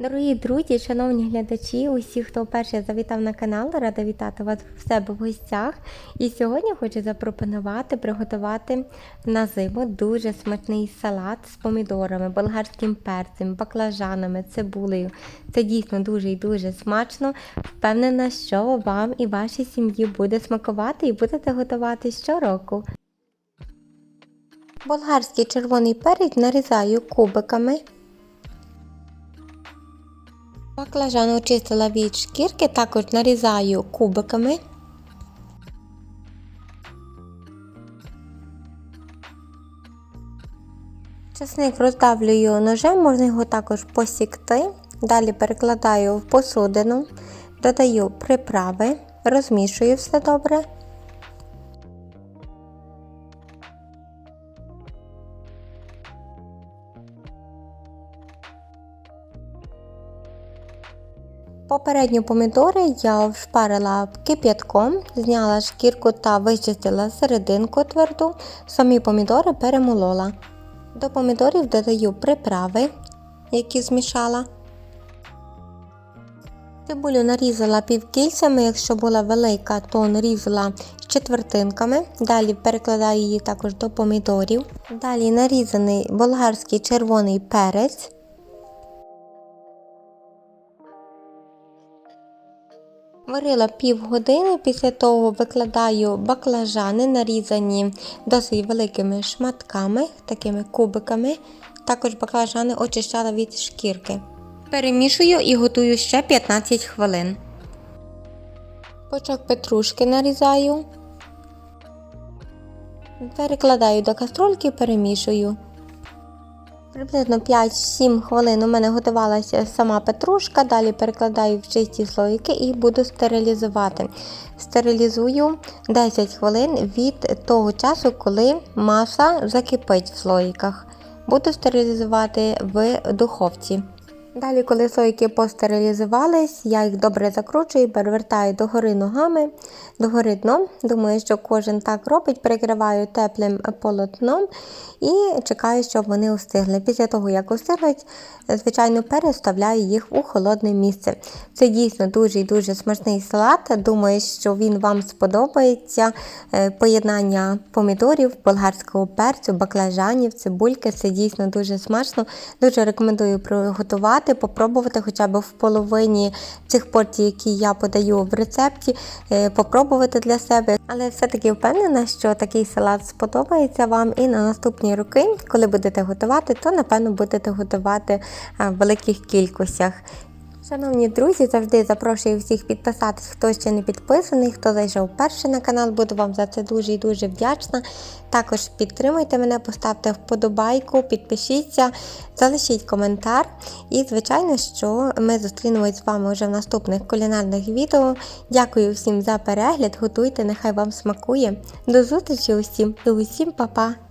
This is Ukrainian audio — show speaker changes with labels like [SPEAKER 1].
[SPEAKER 1] Дорогі друзі, шановні глядачі, усі, хто вперше завітав на канал, рада вітати вас в себе в гостях. І сьогодні хочу запропонувати приготувати на зиму дуже смачний салат з помідорами, болгарським перцем, баклажанами, цибулею. Це дійсно дуже і дуже смачно. Впевнена, що вам і вашій сім'ї буде смакувати і будете готувати щороку. Болгарський червоний перець нарізаю кубиками. Баклажан очистила від шкірки, також нарізаю кубиками. Часник роздавлюю ножем, можна його також посікти. Далі перекладаю в посудину, додаю приправи, розмішую все добре. Попередньо помідори я вшпарила кип'ятком, зняла шкірку та вичистила серединку тверду, самі помідори перемолола. До помідорів додаю приправи, які змішала. Цибулю нарізала півкільцями, якщо була велика, то нарізала четвертинками. Далі перекладаю її також до помідорів. Далі нарізаний болгарський червоний перець. Варила півгодини, після того викладаю баклажани, нарізані досить великими шматками, такими кубиками. Також баклажани очищала від шкірки. Перемішую і готую ще 15 хвилин. Почок петрушки нарізаю. Перекладаю до каструльки, перемішую. Приблизно 5-7 хвилин у мене готувалася сама петрушка, далі перекладаю в чисті слоїки і буду стерилізувати. Стерилізую 10 хвилин від того часу, коли маса закипить в слоїках. Буду стерилізувати в духовці. Далі, коли слоїки постерилізувались, я їх добре закручую, перевертаю догори ногами, догори дном. Думаю, що кожен так робить, перекриваю теплим полотном і чекаю, щоб вони остигли. Після того, як остиглять, звичайно, переставляю їх у холодне місце. Це дійсно дуже і дуже смачний салат. Думаю, що він вам сподобається. Е, Поєднання помідорів, болгарського перцю, баклажанів, цибульки це дійсно дуже смачно. Дуже рекомендую приготувати, попробувати хоча б в половині цих порцій, які я подаю в рецепті, е, попробувати для себе. Але все-таки впевнена, що такий салат сподобається вам і на наступні роки, коли будете готувати, то напевно будете готувати в великих кількостях. Шановні друзі, завжди запрошую всіх підписатись, хто ще не підписаний, хто зайшов перше на канал, буду вам за це дуже і дуже вдячна. Також підтримуйте мене, поставте вподобайку, підпишіться, залишіть коментар. І, звичайно, що ми зустрінемось з вами вже в наступних кулінарних відео. Дякую всім за перегляд, готуйте, нехай вам смакує. До зустрічі усім і усім па-па!